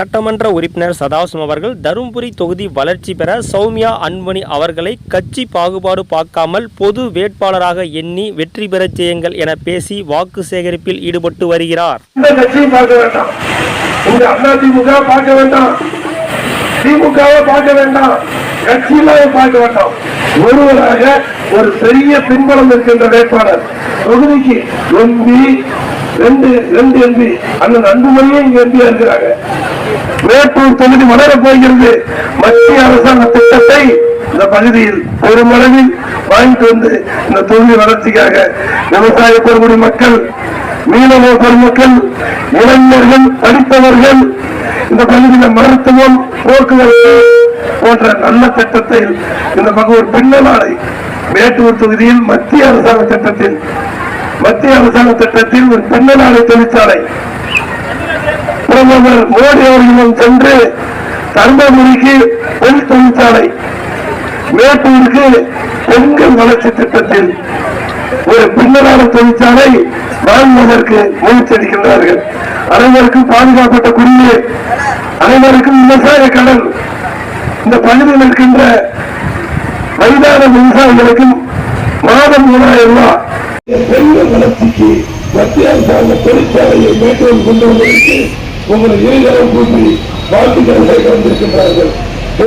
சட்டமன்ற உறுப்பினர் சதாசிவம் அவர்கள் தருமபுரி தொகுதி வளர்ச்சி பெற சௌமியா அன்பணி அவர்களை கட்சி பாகுபாடு பார்க்காமல் பொது வேட்பாளராக எண்ணி வெற்றி பெறச் செய்யுங்கள் என பேசி வாக்கு சேகரிப்பில் ஈடுபட்டு வருகிறார். ஒருவராக ஒரு பெரிய பின்பலம் இருக்கின்ற வேட்பாளர் தொகுதிக்கு எம்பி ரெண்டு ரெண்டு எம்பி அண்ணன் அன்புமணியே இங்க எம்பியா இருக்கிறாங்க. மேட்டூர் தொகுதி வளரப் போகிறது. மத்திய அரசாங்க திட்டத்தை இந்த பகுதியில் பெருமளவில் வாங்கிட்டு வந்து இந்த தொகுதி வளர்ச்சிக்காக விவசாய பெருங்குடி மக்கள் மீனவ பெருமக்கள் இளைஞர்கள் படித்தவர்கள் இந்த பகுதியில் மருத்துவம் போக்குவரத்து போன்ற நல்ல திட்டத்தை இந்த பக்கம் ஒரு பின்னலாடை மேட்டூர் தொகுதியில் மத்திய அரசாங்க திட்டத்தில் மத்திய அரசாங்க திட்டத்தில் ஒரு பின்னலாடை தொழிற்சாலை பிரதமர் மோடி அவர்களிடம் சென்று தர்மபுரிக்கு பெண் தொழிற்சாலை மேட்டூருக்கு பெண்கள் வளர்ச்சி திட்டத்தில் ஒரு பின்னரான தொழிற்சாலை வாங்குவதற்கு முயற்சியிருக்கின்றார்கள் அனைவருக்கும் பாதுகாப்பட்ட குடிநீர் அனைவருக்கும் விவசாய கடல் இந்த பகுதியில் இருக்கின்ற வயதான விவசாயிகளுக்கும் மாதம் மூணாயிரம் ரூபாய் பெண்கள் வளர்ச்சிக்கு மத்திய அரசாங்க தொழிற்சாலையை மேற்கொண்டு கொண்டு வந்ததற்கு உங்களை இருதரம் கூப்பி வாழ்த்துக்களை வந்திருக்கின்றார்கள்